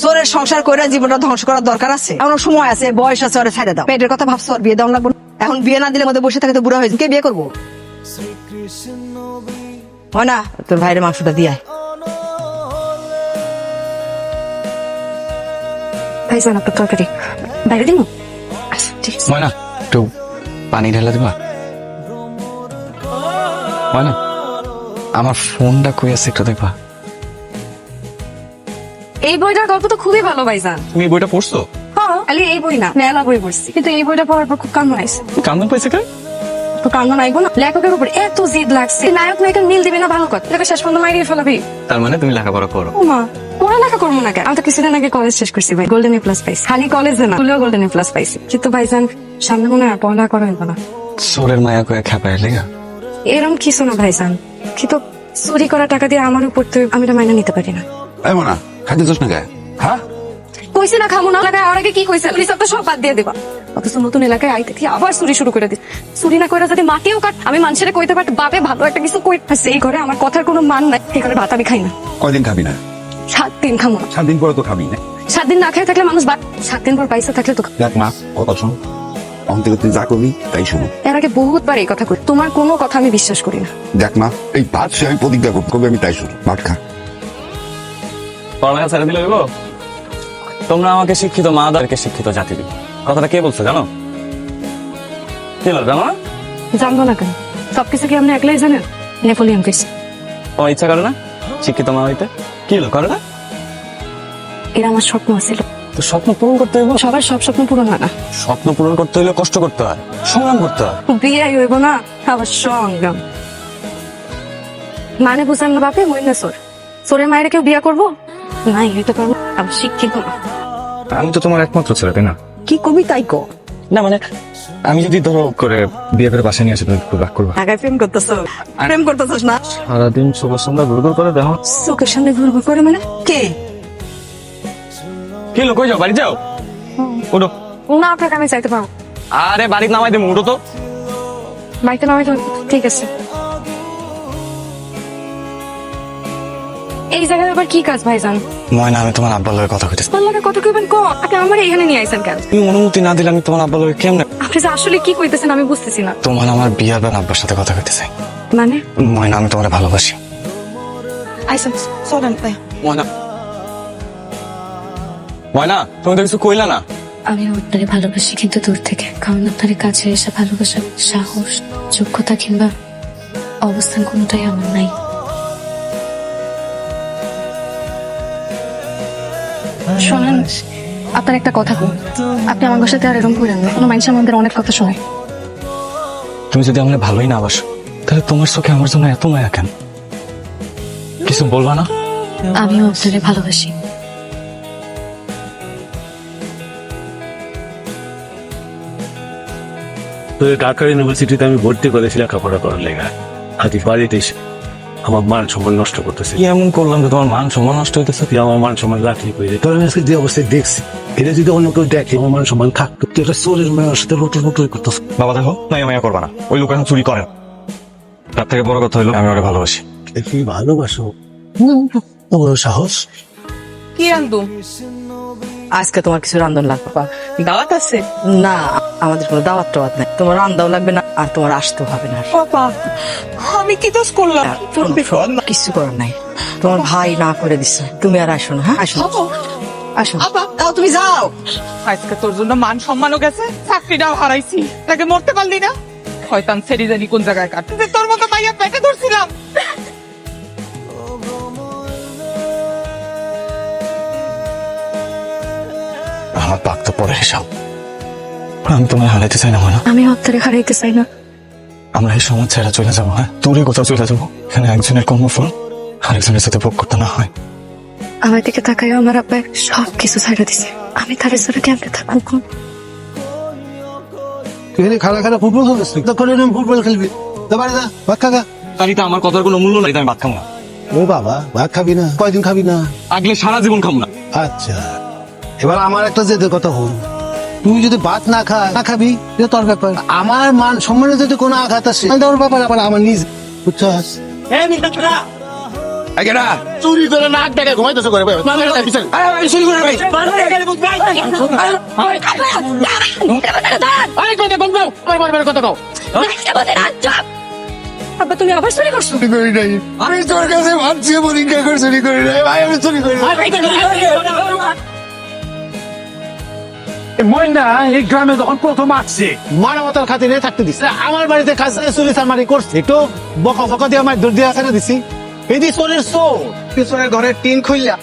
সোরের সংসার করে জীবনটা ধ্বংস করার দরকার আছে। এমন সময় আছে, বয়স আছে, ওরে ছেড়ে দাও। পেটের কথা ভাবছ বিয়ে দাও না। এখন বিয়ে না দিলে মধ্যে বসে থাকে তো বুড়া হয়েছে কে বিয়ে করব? হয় না, তোর ভাইয়ের মাংসটা দিয়ে আচ্ছা পানি ঢেলে দিবা? আমার ফোনটা কই আছে একটু দেখবা। এই বইটার গল্প তো খুবই ভালো ভাইজান। তুমি এই বইটা পড়ছো? হ্যাঁ এই বই না মেলা বই পড়ছি। কিন্তু এই বইটা পড়ার পর খুব কান্না আইছে কান্দন পাইছে কে? তো কান্না নাইবো না লেখকের উপর এত জিদ লাগছে। নায়ক নায়িকার মিল দিবে না ভালো কথা। লেখা শেষ পর্যন্ত মাইরিয়ে ফেলাবি। তার মানে তুমি লেখাপড়া করো? মা পড়ালেখা করব না কেন? আমি তো কিছুদিন আগে কলেজ শেষ করছি ভাই গোল্ডেন প্লাস পাইছি। খালি কলেজে না স্কুলেও গোল্ডেন এ প্লাস পাইছি। কিন্তু ভাইজান সামনে মনে হয় পড়ালেখা করা হইব না। সোরের মায়া কয়ে খেপায় লেগা। এরম কিছু না ভাইজান। কিন্তু চুরি করা টাকা দিয়ে আমার উপর তো আমি এটা মাইনা নিতে পারি না। এই মনা খাইতে চাস না গায়ে? হ্যাঁ? কইছে না খামো না আর আগে কি কইছে? পুলিশ তো সব বাদ দিয়ে দিবা। অথচ নতুন এলাকায় আইতে থেকে আবার চুরি শুরু করে দিস চুরি না করে যদি মাটিও কাট আমি মানুষের কইতে পারত বাপে ভালো একটা কিছু কই সেই ঘরে আমার কথার কোনো মান নাই সেই ঘরে ভাত আমি খাই না। কয়দিন খাবি না? সাত দিন খামো। না সাত দিন পরে তো খাবি। না সাত দিন না খেয়ে থাকলে মানুষ সাত দিন পর পয়সা থাকলে তো দেখ মা কথা শোন। তুই যা করবি তাই শোনো। এর আগে বহুতবার এই কথা কই তোমার কোনো কথা আমি বিশ্বাস করি না। দেখ মা এই ভাত সে আমি প্রতিজ্ঞা করব আমি তাই শুনো। ভাত খা। পড়ালেখা ছেড়ে দিলে হইব? তোমরা আমাকে শিক্ষিত মা দারকে শিক্ষিত জাতি দিবে। কথাটা কে বলছো জানো? কি জানো না? জানব না কেন? সবকিছু কি আপনি একলাই জানেন? নেপোলিয়ন কইস তোমার ইচ্ছা করে না? শিক্ষিত মা হইতে? কি হলো? করে না? এরা আমার স্বপ্ন ছিল তো স্বপ্ন পূরণ করতে হইব? সবার সব স্বপ্ন পূরণ হয় না। স্বপ্ন পূরণ করতে হইলে কষ্ট করতে হয় সংগ্রাম করতে হয়। বিয়ে হইব না আবার সংগ্রাম। মানে বুঝান না বাপে না সোর সোরের মায়ের কেউ বিয়া করব? হইতে পারব আবার শিক্ষিত না। আমি তো তোমার একমাত্র ছেলে তাই না? কি কবি তাই কো? না মানে আমি যদি ধরো করে বিয়ে করে বাসায় নিয়ে আসি তুমি রাগ করবা। ঢাকায় প্রেম করতেছ। প্রেম করতেছস না? সারাদিন সবার করে দেখো। চোখের সামনে ঘুরবো করে মানে? কে? কি হলো কই যাও বাড়ি যাও? উঠো না আপনাকে আমি চাইতে পারব আরে বাড়িতে নামাই দেবো উঠো তো। বাড়িতে নামাই তো ঠিক আছে। এই জায়গায় আবার কি কাজ ভাইজান? ময়না আমি তোমার আব্বার লগে কথা কইতেছি। লাগে কত কইবেন ক? আপনি আমার এখানে নিয়ে আইছেন কেন? তুমি অনুমতি না দিলে আমি তোমার আব্বার লগে কেমনে আপনি যে আসলে কি কইতেছেন আমি বুঝতেছি না। তোমার আমার বিয়ার বার আব্বার সাথে কথা কইতেছে। মানে? ময়না আমি তোমার ভালোবাসি। আইসেন চলেন তাই ময়না। ময়না তুমি তো কিছু কইলা না? আমি আপনাকে ভালোবাসি কিন্তু দূর থেকে। কারণ আপনার কাছে এসে ভালোবাসা সাহস যোগ্যতা কিংবা অবস্থান কোনোটাই আমার নাই। শোনেন আপনার একটা কথা বল। আপনি আমার সাথে আর এরকম করেন না। কোনো মানুষ আমাদের অনেক কথা শোনে। তুমি যদি আমার ভালোই না বাসো তাহলে তোমার চোখে আমার জন্য এত মায়া কেন? কিছু বলবা না? আমিও আপনাকে ভালোবাসি। ঢাকা ইউনিভার্সিটিতে আমি ভর্তি করেছি লেখাপড়া করার লেগা আজ বাড়িতে এসে আমার মান সম্মান নষ্ট করতেছে। কি এমন করলাম যে তোমার মান সম্মান নষ্ট হইতেছে? তুই আমার মান সম্মান রাখলি করে তোর আমি আজকে যে অবস্থায় দেখছি এটা যদি অন্য কেউ দেখে আমার মান সম্মান থাকতো। তুই একটা চোরের মেয়ের সাথে লোটর লোটর করতেছ। বাবা দেখো না মায়া করবা না। ওই লোক এখন চুরি করে তার থেকে বড় কথা হলো আমি ওকে ভালোবাসি। কি ভালোবাসো? বড় সাহস? কি রান্ধু? আজকে তোমার কিছু রান্ধন লাগবে দাওয়াত আছে? না আমাদের কোনো দাওয়াত টাওয়াত নাই। তোমার আন্দাও লাগবে না আর তোমার আসতেও হবে না বাবা আমি কি দোষ করলাম? কিছু করার নাই। তোমার ভাই না করে দিছে। তুমি আর আসো না হ্যাঁ? আসো। আসো। তাও তুমি যাও। আজকে তোর জন্য মান সম্মানও গেছে চাকরিটাও হারাইছি। তাকে মরতে পারলি না? শয়তান সেরি জানি কোন জায়গায় কাটতে তোর মতো মাইয়া পেটে ধরছিলাম। আমার পাক তো পরে হিসাব আমি তোমার হারাইতে চাই না ময়না। আমি আপনারে হারাইতে চাই না। আমরা এই সমাজ ছেড়ে চলে যাব হ্যাঁ? দূরে কোথাও চলে যাব। এখানে একজনের কর্মফল আরেকজনের সাথে ভোগ করতে না হয়। আমার দিকে তাকাই আমার আব্বা সব কিছু ছাড়া দিছে। আমি তার সাথে কেমনে থাকব তুই এখানে খানা খানা ফুটবল খেলছিস তো করে ফুটবল খেলবি? তো বাড়ি যা ভাত খাগা তাই তো আমার কথার কোনো মূল্য নাই তাই আমি ভাত খাব না। ও বাবা ভাত খাবি না কয়দিন খাবি না? আগলে সারা জীবন খাব না। আচ্ছা। এবার আমার একটা যেতে কথা হল তুমি যদি ভাত না খা না খাবি এটা তোর ব্যাপার আমার মান সম্মানে যদি কোনো আঘাত আসে তাহলে তোর ব্যাপার আবার আমার নিজ না চুরি করে নাক ডেকে ঘুমাইতেছে করে চুরি করে ভাই আরে কথা বলব কথা কও আব্বা তুমি আবার চুরি করছ চুরি করি নাই আমি তোর কাছে ভাবছি পরীক্ষা করে চুরি করি নাই ভাই আমি চুরি করি এই গ্রামে যখন প্রথম আসছে। মানবতার খাতিরে থাকতে দিছে। আমার বাড়িতে কাজ চুরি চামারি করছে। একটু বকা বকা দিয়ে আমার দূর দিয়ে ছেড়ে দিছি। এই দি চোরের চোর। পিছনের ঘরের টিন খুললা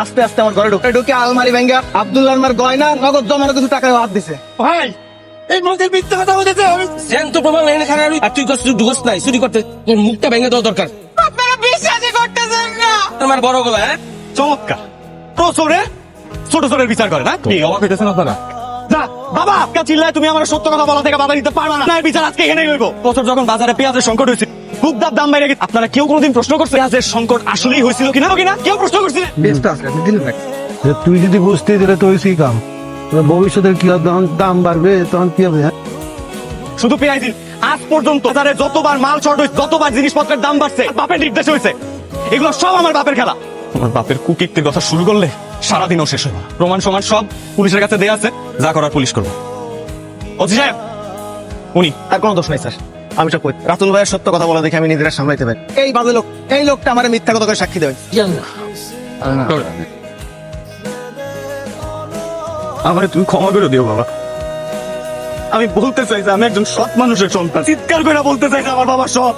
আস্তে আস্তে আমার ঘরে ঢুকে ঢুকে আলমারি ভেঙ্গা আব্দুল্লাহ আমার গয়না নগদ জমানো কিছু টাকা হাত দিছে। ভাই এই মিথ্যা কথা বলতেছে। আমি জ্যান্ত প্রমাণ এনে খারাপ আর তুই করছিস ঢুকস নাই চুরি করতে তোর মুখটা ভেঙে দেওয়া দরকার। আপনারা বিশ্বাসই করতেছেন না। তোমার বড় গলা হ্যাঁ? চমৎকার। প্রচুরে ছোট ছোটের বিচার করে না? কি অবাক হইতেছেন আপনারা? যা বাবা আজকে চিল্লায় তুমি আমার সত্য কথা বলা থেকে বাধা দিতে পারবা না। বিচার আজকে এখানেই হইব। বছর যখন বাজারে পেঁয়াজের সংকট হয়েছে খুব দাম বাইরে গেছে। আপনারা কেউ কোনোদিন প্রশ্ন করছে পেঁয়াজের সংকট আসলেই হয়েছিল কিনা? কিনা? কেউ প্রশ্ন করছে? তুই যদি বুঝতে দিলে তো ওই কাম। ভবিষ্যতে কি যখন দাম বাড়বে তখন কি হবে হ্যাঁ? শুধু পেঁয়াজ আজ পর্যন্ত বাজারে যতবার মাল শর্ট হয়েছে যতবার জিনিসপত্রের দাম বাড়ছে বাপের নির্দেশ হয়েছে এগুলো সব আমার বাপের খেলা। আমার বাপের কুকিকটির কথা শুরু করলে সারাদিনও শেষ হবে। প্রমাণ সমান সব পুলিশের কাছে দেয়া আছে। যা করার পুলিশ করব। অজি সাহেব, উনি। তার কোনো দোষ নাই, স্যার। আমি সব কই। রাতুল ভাইয়ের সত্য কথা বলা দেখে আমি নিজেরা সামলাইতে পারি। এই বাজে লোক, এই লোকটা আমার মিথ্যা কথা করে সাক্ষী দেবে। আমার তুমি ক্ষমা করে দিও, বাবা। আমি বলতে চাইছি আমি একজন সৎ মানুষের সন্তান। চিৎকার করে বলতে চাইছি আমার বাবা সৎ।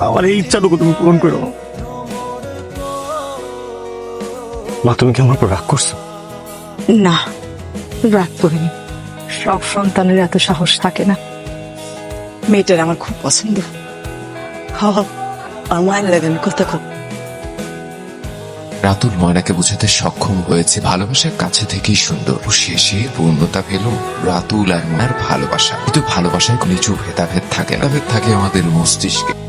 আমার এই ইচ্ছাটুকু তুমি পূরণ করো। মা তুমি কি আমার উপর রাগ করছ? না রাগ করিনি। সব সন্তানের এত সাহস থাকে না। মেয়েটার আমার খুব পছন্দ। লাগেন কথা খুব রাতুল ময়নাকে বোঝাতে সক্ষম হয়েছে। ভালোবাসার কাছে থেকেই সুন্দর। শেষে পূর্ণতা পেল রাতুল আর ময়নার ভালোবাসা। কিন্তু ভালোবাসায় নিচু ভেদাভেদ থাকে না। ভেদ থাকে আমাদের মস্তিষ্কে।